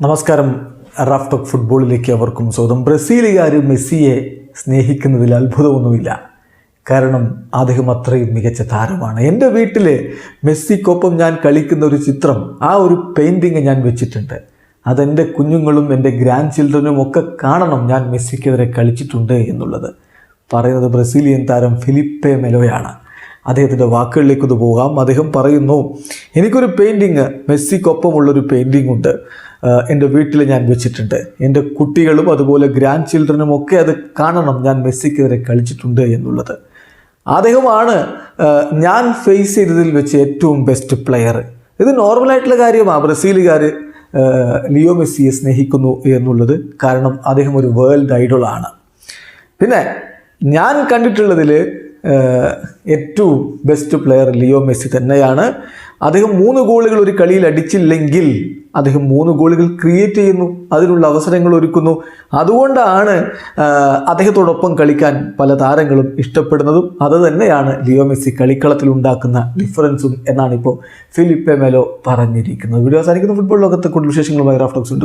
നമസ്കാരം. Raf talk ഫുട്ബോളിലേക്ക് അവർക്കും സ്വന്തം ബ്രസീലുകാർ മെസ്സിയെ സ്നേഹിക്കുന്നതിൽ അത്ഭുതമൊന്നുമില്ല. കാരണം അദ്ദേഹം അത്രയും മികച്ച താരമാണ്. എന്റെ വീട്ടിൽ മെസ്സിക്കൊപ്പം ഞാൻ കളിക്കുന്ന ഒരു ചിത്രം ആ ഒരു പെയിന്റിങ് ഞാൻ വെച്ചിട്ടുണ്ട്. അതെന്റെ കുഞ്ഞുങ്ങളും എന്റെ ഗ്രാൻഡ് ചിൽഡ്രനും ഒക്കെ കാണണം ഞാൻ മെസ്സിക്കെതിരെ കളിച്ചിട്ടുണ്ട് എന്നുള്ളത്. പറയുന്നത് ബ്രസീലിയൻ താരം ഫിലിപ്പെ മെലോയാണ്. അദ്ദേഹത്തിന്റെ വാക്കുകളിലേക്ക് ഒന്ന് പോകാം. അദ്ദേഹം പറയുന്നു എനിക്കൊരു പെയിന്റിങ് മെസ്സിക്കൊപ്പമുള്ളൊരു പെയിന്റിംഗ് ഉണ്ട്. എന്റെ വീട്ടിൽ ഞാൻ വെച്ചിട്ടുണ്ട്. എന്റെ കുട്ടികളും അതുപോലെ ഗ്രാൻഡ് ചിൽഡ്രനും ഒക്കെ അത് കാണണം. ഞാൻ മെസ്സിക്കെതിരെ കളിച്ചിട്ടുണ്ട് എന്നുള്ളത്. അദ്ദേഹമാണ് ഞാൻ ഫേസ് ചെയ്തതിൽ വെച്ച് ഏറ്റവും ബെസ്റ്റ് പ്ലെയർ ഇത് നോർമലായിട്ടുള്ള കാര്യമാണ് ബ്രസീലുകാർ ലിയോ മെസ്സിയെ സ്നേഹിക്കുന്നു എന്നുള്ളത് കാരണം അദ്ദേഹം ഒരു വേൾഡ് ഐഡോളാണ് പിന്നെ ഞാൻ കണ്ടിട്ടുള്ളതിൽ ഏറ്റവും ബെസ്റ്റ് പ്ലെയർ ലിയോ മെസ്സി തന്നെയാണ്. അദ്ദേഹം മൂന്ന് ഗോളുകൾ ഒരു കളിയിൽ അടിച്ചില്ലെങ്കിൽ അദ്ദേഹം മൂന്ന് ഗോളുകൾ ക്രിയേറ്റ് ചെയ്യുന്നു അതിനുള്ള അവസരങ്ങൾ ഒരുക്കുന്നു. അതുകൊണ്ടാണ് അദ്ദേഹത്തോടൊപ്പം കളിക്കാൻ പല താരങ്ങളും ഇഷ്ടപ്പെടുന്നതും അത് തന്നെയാണ് ലിയോ മെസ്സി കളിക്കളത്തിൽ ഉണ്ടാക്കുന്ന ഡിഫറൻസും എന്നാണ് ഇപ്പോൾ ഫിലിപ്പെ മെലോ പറഞ്ഞിരിക്കുന്നത്. വീഡിയോ അവസാനിക്കുന്ന. ഫുട്ബോൾ ലോകത്തെ കൂടുതൽ വിശേഷങ്ങളുമായി റാഫ്റ്റോക്സ് ഉണ്ട്.